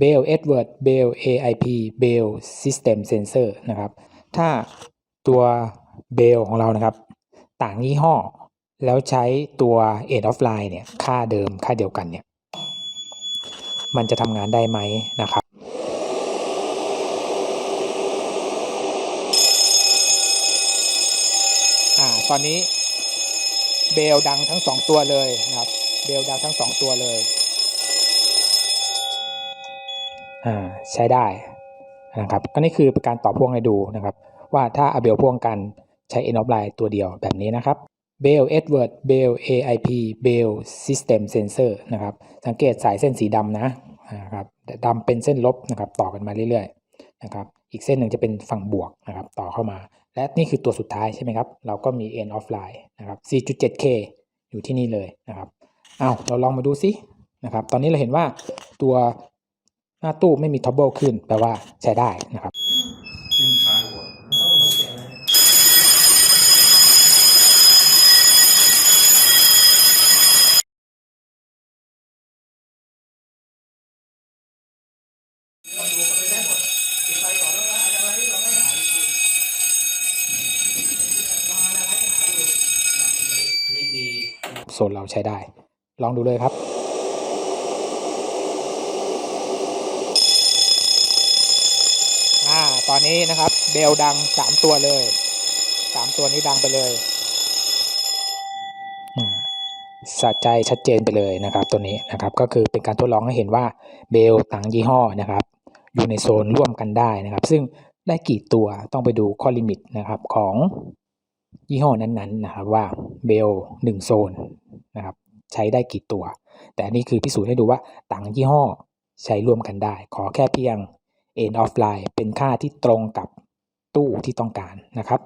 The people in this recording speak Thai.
Bell Edward Bell AIP Bell System Sensor นะครับ ถ้าตัว Bell ของเรานะครับ ต่างยี่ห้อ แล้วใช้ตัว end of line เนี่ย ค่าเดิมค่าเดียวกันเนี่ย มันจะทำงานได้ไหมนะครับ อ่า ตอนนี้เบลดังทั้งสองตัวเลยนะครับ เบลดังทั้งสองตัวเลย อ่า ใช้ได้นะครับก็นี่คือการต่อพ่วงให้ดูนะครับ ว่าถ้าเอาเบลพ่วงกันใช้ end of line ตัวเดียวแบบนี้นะครับ Bell Edward Bell AIP Bell System Sensor นะครับสังเกตสายเส้นสีดำนะนะครับดำเป็นเส้นลบนะครับต่อกันมาเรื่อยๆนะครับอีกเส้นหนึ่งจะเป็นฝั่งบวกนะครับต่อเข้ามา และนี่คือตัวสุดท้ายใช่ไหมครับ เราก็มี end of line นะครับ 4.7K อยู่ที่นี่เลยนะครับเอาเราลองมาดูซินะครับตอนนี้เราเห็นว่าตัว หน้าตู้ไม่มี toggle ขึ้นแปลว่าใช้ได้นะครับโซนเราใช้ได้ ลองดูเลยครับ อ่าตอนนี้นะครับ เบลดังสามตัวเลยสามตัวนี้ดังไปเลยสะใจชัดเจนไปเลยนะครับ ตัวนี้นะครับก็คือเป็นการทดลองให้เห็นว่าเบลต่างยี่ห้อนะครับ อยู่ในโซนร่วมกันได้นะครับ ซึ่งได้กี่ตัวต้องไปดูข้อลิมิตนะครับของยี่ห้อนั้นๆนะครับว่าเบลหนึ่งโซนนะครับ ใช้ได้กี่ตัว แต่อันนี้คือพิสูจน์ให้ดูว่าต่างยี่ห้อใช้ร่วมกันได้ ขอแค่เพียง end of line เป็นค่าที่ตรงกับตู้ที่ต้องการนะครับ